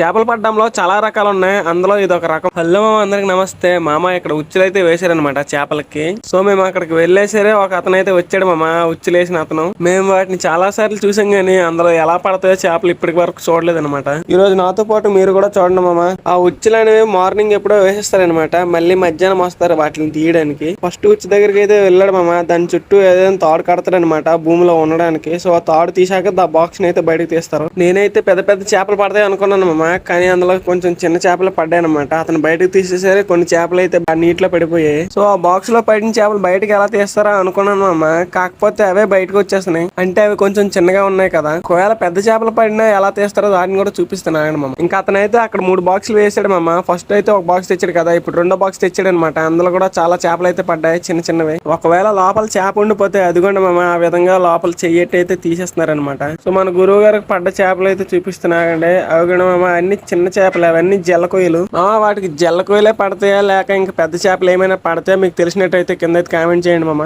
చేపలు పట్టడంలో చాలా రకాలు ఉన్నాయి. అందులో ఇది ఒక రకం. హలో మామ అందరికి నమస్తే. మామ ఇక్కడ ఉచ్చులు అయితే వేసారనమాట చేపలకి. సో మేము అక్కడికి వెళ్ళేసరే ఒక అతను అయితే వచ్చాడు మామ. ఉచ్చులు వేసిన అతను. మేము వాటిని చాలా సార్లు చూసాం గానీ అందులో ఎలా పడతాయో చేపలు ఇప్పటి వరకు చూడలేదు అనమాట ఈ రోజు నాతో పాటు మీరు కూడా చూడండి మామ. ఆ ఉచ్చులు అనేవి మార్నింగ్ ఎప్పుడో వేసేస్తారనమాట మళ్ళీ మధ్యాహ్నం వస్తారు వాటిని తీయడానికి. ఫస్ట్ ఉచ్చు దగ్గరికి అయితే వెళ్ళాడు మామ. దాని చుట్టూ ఏదైనా తాడు కడతాడనమాట భూమిలో ఉండడానికి. సో ఆ తాడు తీసాక ఆ బాక్స్ని అయితే బయటకు తీస్తారు. నేనైతే పెద్ద పెద్ద చేపలు పడతాయి అనుకున్నాను మామ. కానీ అందులో కొంచెం చిన్న చేపలు పడ్డాయనమాట అతను బయటకు తీసేసరి కొన్ని చేపలు అయితే బాగా నీటిలో పడిపోయాయి. సో ఆ బాక్స్లో పడిన చేపలు బయటకు ఎలా తీస్తారా అనుకున్నాను అమ్మ కాకపోతే అవే బయటకు వచ్చేస్తున్నాయి. అంటే అవి కొంచెం చిన్నగా ఉన్నాయి కదా. ఒకవేళ పెద్ద చేపలు పడినా ఎలా తీస్తారో దాన్ని కూడా చూపిస్తున్నాను మమ్మ మామ. ఇంకా అతనైతే అక్కడ మూడు బాక్సులు వేసాడు మమ్మ ఫస్ట్ అయితే ఒక బాక్స్ తెచ్చాడు కదా. ఇప్పుడు రెండో బాక్స్ తెచ్చాడు అనమాట అందులో కూడా చాలా చేపలు అయితే పడ్డాయి చిన్న చిన్నవి. ఒకవేళ లోపల చేప ఉండిపోతే అదిగోండి మమ్మ ఆ విధంగా లోపల చెయ్యట్టి అయితే తీసేస్తున్నారనమాట సో మన గురువు గారికి పడ్డ చేపలు అయితే చూపిస్తున్నాగండి అవి కూడా అవన్నీ అన్ని చిన్న చేపలు అవన్నీ జల్ల మామ వాటికి జల్ల పడతాయా? లేక ఇంకా పెద్ద చేపలు ఏమైనా పడతాయా? మీకు తెలిసినట్టయితే కింద అయితే కామెంట్ చేయండి మామ.